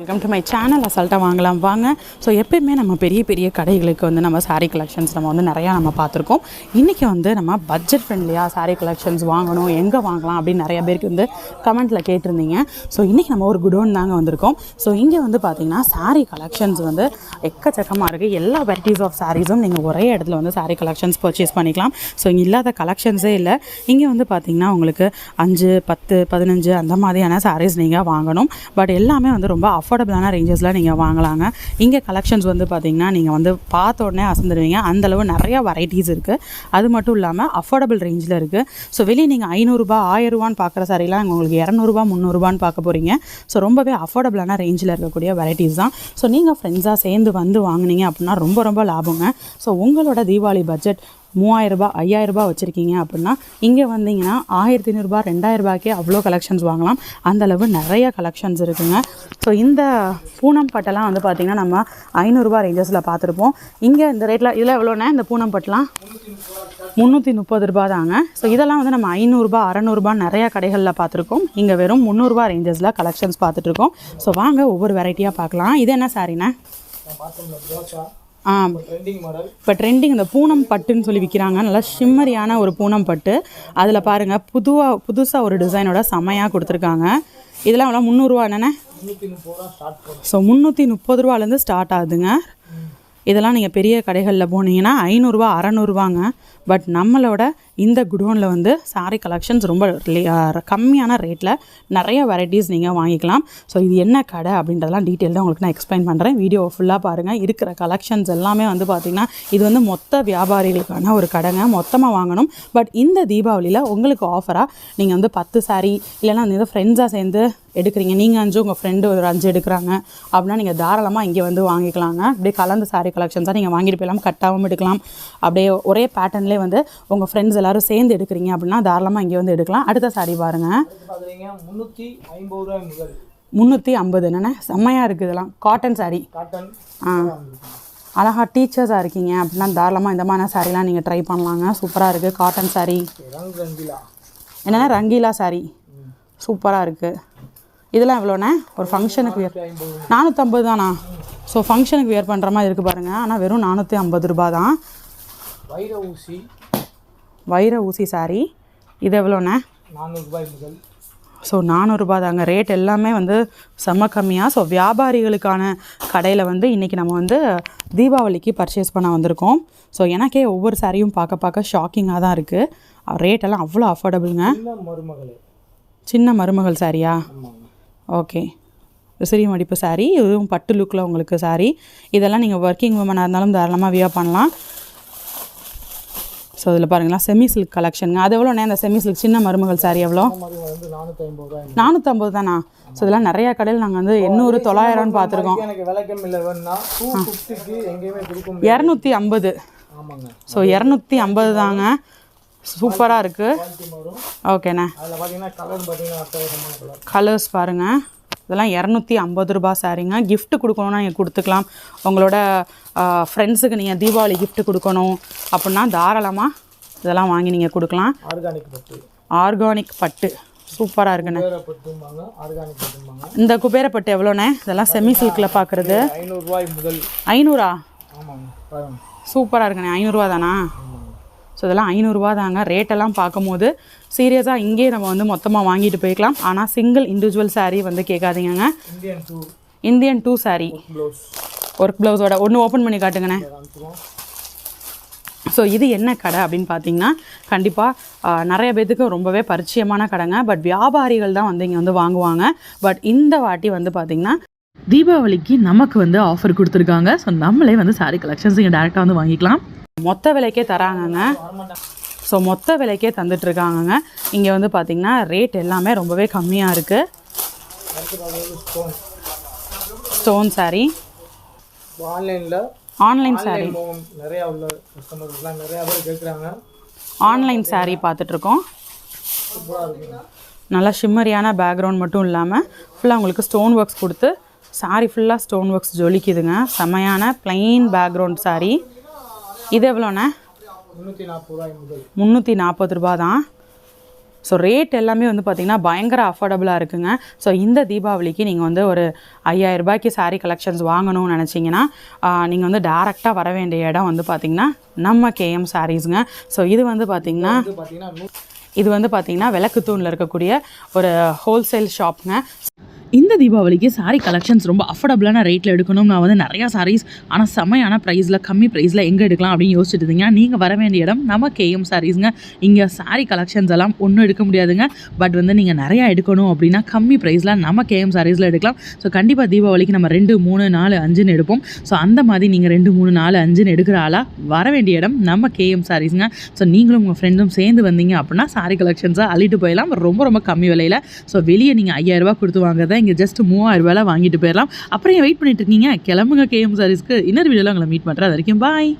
Welcome to my channel அசால்ட்டாக வாங்கலாம். வாங்க. ஸோ எப்பயுமே நம்ம பெரிய பெரிய கடைகளுக்கு வந்து நம்ம சாரீ கலெக்ஷன்ஸ் நம்ம வந்து நிறையா நம்ம பார்த்துருக்கோம். இன்றைக்கி வந்து நம்ம பட்ஜெட் ஃப்ரெண்ட்லியாக சாரீ கலெக்ஷன்ஸ் வாங்கணும். எங்கே வாங்கலாம் அப்படின்னு நிறைய பேருக்கு வந்து கமெண்ட்டில் கேட்டிருந்தீங்க. ஸோ இன்றைக்கி நம்ம ஒரு குடோன் தாங்க வந்திருக்கோம். ஸோ இங்கே வந்து பார்த்திங்கன்னா சாரீ கலெக்ஷன்ஸ் வந்து எக்கச்சக்கமாக இருக்குது எல்லா வெரைட்டிஸ் ஆஃப் சாரீஸும் நீங்கள் ஒரே இடத்துல வந்து சாரீ கலெக்ஷன்ஸ் பர்ச்சேஸ் பண்ணிக்கலாம். ஸோ இங்கே இல்லாத கலெக்ஷன்ஸே இல்லை. இங்கே வந்து பார்த்திங்கன்னா உங்களுக்கு அஞ்சு பத்து பதினஞ்சு அந்த மாதிரியான சாரீஸ் நீங்கள் வாங்கணும். பட் எல்லாமே வந்து ரொம்ப அஃபோர்டபுளான ரேஞ்சஸில் நீங்கள் வாங்கலாங்க. இங்கே கலெக்ஷன்ஸ் வந்து பார்த்திங்கன்னா நீங்கள் வந்து பார்த்த உடனே அசந்துடுவீங்க அந்தளவு நிறையா வெரைட்டிஸ் இருக்குது அது மட்டும் இல்லாமல் அஃபோர்டபுள் ரேஞ்சில் இருக்குது ஸோ வெளியே நீங்கள் ஐநூறுரூபா ஆயிரரூபான்னு பார்க்குற சாரிலாம் இங்கே உங்களுக்கு இரநூறுபா முந்நூறுபான்னு பார்க்க போகிறீங்க ஸோ ரொம்பவே அஃபோர்டபுளான ரேஞ்சில் இருக்கக்கூடிய வெரைட்டிஸ் தான். ஸோ நீங்கள் ஃப்ரெண்ட்ஸாக சேர்ந்து வந்து வாங்குனீங்க அப்படின்னா ரொம்ப ரொம்ப லாபங்க. ஸோ உங்களோட தீபாவளி பட்ஜெட் மூவாயிரரூபா ஐயாயிரரூபா வச்சுருக்கீங்க அப்படின்னா இங்கே வந்தீங்கன்னா ஆயிரத்தி ஐநூறுரூபா ரெண்டாயிரரூபாய்க்கே அவ்வளோ கலெக்ஷன்ஸ் வாங்கலாம். அந்தளவு நிறைய கலெக்ஷன்ஸ் இருக்குங்க. ஸோ இந்த பூனம் பட்டெல்லாம் வந்து பார்த்திங்கன்னா நம்ம ஐநூறுரூபா ரேஞ்சஸில் பார்த்துருப்போம் இங்கே இந்த ரேட்டில் இதில் எவ்வளோண்ணே இந்த பூனம் பட்டெலாம் முந்நூற்றி முப்பது ரூபா தாங்க. ஸோ இதெல்லாம் வந்து நம்ம ஐநூறுரூபா அறநூறுபா நிறையா கடைகளில் பார்த்துருக்கோம் இங்கே வெறும் முந்நூறுரூவா ரேஞ்சஸில் கலெக்ஷன்ஸ் பார்த்துட்ருக்கோம் ஸோ வாங்க ஒவ்வொரு வெரைட்டியாக பார்க்கலாம் இது என்ன சாரிண்ணே இப்போ ட்ரெண்டிங் இந்த பூனம் பட்டுன்னு சொல்லி விற்கிறாங்க நல்லா ஷிம்மரியான ஒரு பூனம் பட்டு. அதில் பாருங்கள் புதுவாக புதுசாக ஒரு டிசைனோட செமையாக கொடுத்துருக்காங்க. இதெல்லாம் எவ்வளோ முந்நூறுரூவா பண்ணும் ஸோ முந்நூற்றி முப்பது ரூபாலேருந்து ஸ்டார்ட் ஆகுதுங்க. இதெல்லாம் நீங்கள் பெரிய கடைகளில் போனீங்கன்னா ஐநூறுரூவா அறநூறுவாங்க. பட் நம்மளோட இந்த குடோனில் வந்து saree கலெக்ஷன்ஸ் ரொம்ப கம்மியான ரேட்டில் நிறைய வெரைட்டிஸ் நீங்கள் வாங்கிக்கலாம். ஸோ இது என்ன கடை அப்படின்றதெல்லாம் டீட்டெயில்டாக உங்களுக்கு நான் எக்ஸ்பிளைன் பண்ணுறேன் வீடியோ ஃபுல்லாக பாருங்கள் இருக்கிற கலெக்ஷன்ஸ் எல்லாமே வந்து பார்த்திங்கன்னா இது வந்து மொத்த வியாபாரிகளுக்கான ஒரு கடைங்க. மொத்தமாக வாங்கணும். பட் இந்த தீபாவளியில் உங்களுக்கு ஆஃபராக நீங்கள் வந்து பத்து saree இல்லைன்னா வந்து ஃப்ரெண்ட்ஸாக சேர்ந்து எடுக்கிறீங்க. நீங்கள் அஞ்சு உங்கள் ஃப்ரெண்டு ஒரு அஞ்சு எடுக்கிறாங்க. அப்படின்னா நீங்கள் தாராளமாக இங்கே வந்து வாங்கிக்கலாங்க. அப்படியே கலந்து saree கலெக்ஷன்ஸாக நீங்கள் வாங்கிட்டு போயிடலாம். கட்டாகவும் எடுக்கலாம். அப்படியே ஒரே பேட்டர்ன்லேயே வந்து உங்கள் ஃப்ரெண்ட்ஸ் எல்லாம் எல்லாரும் சேர்ந்து எடுக்கிறீங்க அப்படின்னா தாராளமாக இங்கே வந்து எடுக்கலாம். அடுத்த saree பாருங்கள் முந்நூற்றி ஐம்பது ரூபாய் முதல் முந்நூற்றி ஐம்பது என்னென்ன? செம்மையாக இருக்குது இதெல்லாம். Cotton saree. காட்டன் ஆ. அழகா டீச்சர்ஸாக இருக்கீங்க அப்படின்னா தாராளமாக இந்த மாதிரி சாரீலாம் நீங்கள் ட்ரை பண்ணலாங்க. சூப்பராக இருக்குது காட்டன் ரங்கிலா. என்னென்னா? ரங்கீலா saree. சூப்பராக இருக்குது இதெல்லாம் எவ்வளோண்ணே? ஒரு ஃபங்க்ஷனுக்கு வியர் நானூற்றம்பது தானா? ஸோ ஃபங்க்ஷனுக்கு வியர் பண்ணுற மாதிரி இருக்குது பாருங்கள் ஆனால் வெறும் நானூற்றி ஐம்பது ரூபா தான். வைர ஊசி. வைர ஊசி saree. இது எவ்வளோண்ணே? நானூறுபாய் முதல். ஸோ நானூறுரூபா தாங்க. ரேட் எல்லாமே வந்து செம்ம கம்மியாக ஸோ வியாபாரிகளுக்கான கடையில் வந்து இன்றைக்கி நம்ம வந்து தீபாவளிக்கு பர்ச்சேஸ் பண்ண வந்திருக்கோம். ஸோ எனக்கே ஒவ்வொரு சாரியும் பார்க்க பார்க்க ஷாக்கிங்காக தான் இருக்குது ரேட்டெல்லாம் அவ்வளோ அஃபோர்டபுளுங்க சின்ன மருமகளே. சின்ன மருமகள் சாரியா ஓகே விசிறி மடிப்பு saree இதுவும் பட்டு லுக்கில் உங்களுக்கு saree. இதெல்லாம் நீங்கள் ஒர்க்கிங் உமனாக இருந்தாலும் தாராளமாக வியா பண்ணலாம். ஸோ இதில் பாருங்களா செமி சில்க் கலெக்ஷனுங்க அது எவ்வளோண்ணே அந்த செமி சில்க் சின்ன மருமகள் saree எவ்வளோ நானூற்றம்பது தானா? ஸோ இதெல்லாம் நிறைய கடையில் நாங்கள் வந்து எண்ணூறு தொள்ளாயிரம்னு பார்த்துருக்கோம். இரநூத்தி ஐம்பது ஸோ இரநூத்தி ஐம்பது தாங்க சூப்பராக இருக்குது ஓகேண்ணே கலர்ஸ் பாருங்கள் இதெல்லாம் இரநூத்தி ஐம்பது ரூபா சாரிங்க gift கொடுக்கணுன்னா நீங்கள் கொடுத்துக்கலாம். உங்களோட ஃப்ரெண்ட்ஸுக்கு நீங்கள் தீபாவளி gift கொடுக்கணும் அப்படின்னா தாராளமாக இதெல்லாம் வாங்கி நீங்கள் கொடுக்கலாம். ஆர்கானிக் பட்டு. ஆர்கானிக் பட்டு. சூப்பராக இருக்குண்ணே. இந்த குபேரப்பட்டு எவ்வளோண்ணே? இதெல்லாம் செமி சில்கில் பார்க்குறது ஐநூறுரூவாய் முதல். ஐநூறா? சூப்பராக இருக்குண்ணே. ஐநூறுரூவா தானா? ஸோ இதெல்லாம் ஐநூறுரூவா தாங்க. ரேட்டெல்லாம் பார்க்கும்போது சீரியஸாக இங்கேயே நம்ம வந்து மொத்தமாக வாங்கிட்டு போய்க்கலாம். ஆனால் சிங்கிள் இண்டிவிஜுவல் saree வந்து கேட்காதீங்கங்க. இந்தியன் டூ ப்ளவுஸ் ஒர்க் ப்ளவுஸோட ஒன்று ஓப்பன் பண்ணி காட்டுங்கண்ணே. ஸோ இது என்ன கடை அப்படின்னு பார்த்தீங்கன்னா கண்டிப்பாக நிறைய பேத்துக்கு ரொம்பவே பரிச்சயமான கடைங்க. பட் வியாபாரிகள் தான் வந்து இங்கே வந்து வாங்குவாங்க. பட் இந்த வாட்டி வந்து பார்த்திங்கன்னா தீபாவளிக்கு நமக்கு வந்து ஆஃபர் கொடுத்துருக்காங்க. ஸோ நம்மளே வந்து saree கலெக்ஷன்ஸ் இங்கே டேரெக்டாக வந்து வாங்கிக்கலாம். மொத்த விலைக்கே தராங்கங்க. ஸோ மொத்த விலைக்கே தந்துட்டுருக்காங்கங்க. இங்கே வந்து பார்த்திங்கன்னா ரேட் எல்லாமே ரொம்பவே கம்மியாக இருக்குது ஸ்டோன் saree. ஆன்லைனில் ஆன்லைன் ஆன்லைன் நிறையா உள்ள கஸ்டமர்ஸ்லாம் நிறையா பேர் கேட்குறாங்க ஆன்லைன் saree பார்த்துட்ருக்கோம் நல்லா ஷிம்மரியான பேக்ரவுண்ட் மட்டும் இல்லாமல் ஃபுல்லாக உங்களுக்கு ஸ்டோன் ஒர்க்ஸ் கொடுத்து saree ஃபுல்லாக ஸ்டோன் ஒர்க்ஸ் ஜொலிக்குதுங்க. செமையான plain பேக்ரவுண்ட் saree. இது எவ்வளோண்ணே? முந்நூற்றி நாற்பது ரூபா தான். ஸோ ரேட் எல்லாமே வந்து பார்த்திங்கன்னா பயங்கர அஃபோர்டபுளாக இருக்குங்க. ஸோ இந்த தீபாவளிக்கு நீங்கள் வந்து ஒரு ஐயாயிரம் ரூபாய்க்கு saree கலெக்ஷன்ஸ் வாங்கணும்னு நினச்சிங்கன்னா நீங்கள் வந்து டேரெக்டாக வர வேண்டிய இடம் வந்து பார்த்திங்கன்னா நம்ம கேஎம் சாரீஸுங்க ஸோ இது வந்து பார்த்திங்கன்னா இது வந்து பார்த்திங்கன்னா விளக்குத்தூணில் இருக்கக்கூடிய ஒரு ஹோல்சேல் ஷாப்புங்க இந்த தீபாவளிக்கு saree கலெக்ஷன்ஸ் ரொம்ப அஃபோர்டபுளான ரேட்டில் எடுக்கணும் நான் வந்து நிறையா சாரீஸ் ஆனால் செம்மையான ப்ரைஸில் கம்மி ப்ரைஸில் எங்கே எடுக்கலாம் அப்படின்னு யோசிச்சுட்டு இருந்தீங்க. நீங்கள் வர வேண்டிய இடம் நம்ம கேஎம் சாரீஸ்ங்க இங்கே saree கலெக்ஷன்ஸ் எல்லாம் ஒன்றும் எடுக்க முடியாதுங்க. பட் வந்து நீங்கள் நிறையா எடுக்கணும் அப்படின்னா கம்மி ப்ரைஸில் நம்ம கேஎம் சாரீஸில் எடுக்கலாம். ஸோ கண்டிப்பாக தீபாவளிக்கு நம்ம ரெண்டு மூணு நாலு அஞ்சுன்னு எடுப்போம். ஸோ அந்த மாதிரி நீங்கள் ரெண்டு மூணு நாலு அஞ்சுன்னு எடுக்கிற ஆளாக வர வேண்டிய இடம் நம்ம கேஎம் சாரீஸ்ங்க ஸோ நீங்களும் உங்கள் ஃப்ரெண்டும் சேர்ந்து வந்தீங்க அப்படின்னா saree கலெக்ஷன்ஸை அள்ளிட்டு போயிடலாம் ரொம்ப ரொம்ப கம்மி விலையில். ஸோ வெளியே நீங்கள் ஐயாயிரரூபா கொடுத்து வாங்குறத இங்கே ஜஸ்ட் மூவாயிரம் ரூபாயில வாங்கிட்டு போயிடலாம் அப்புறம் வெயிட் பண்ணிட்டு இருக்கீங்க? கிளம்புங்க கேஎம் சாரீஸ்க்கு இன்னொரு வீடியோவில் உங்களை மீட் பண்ணுறேன் அது வரைக்கும் பாய்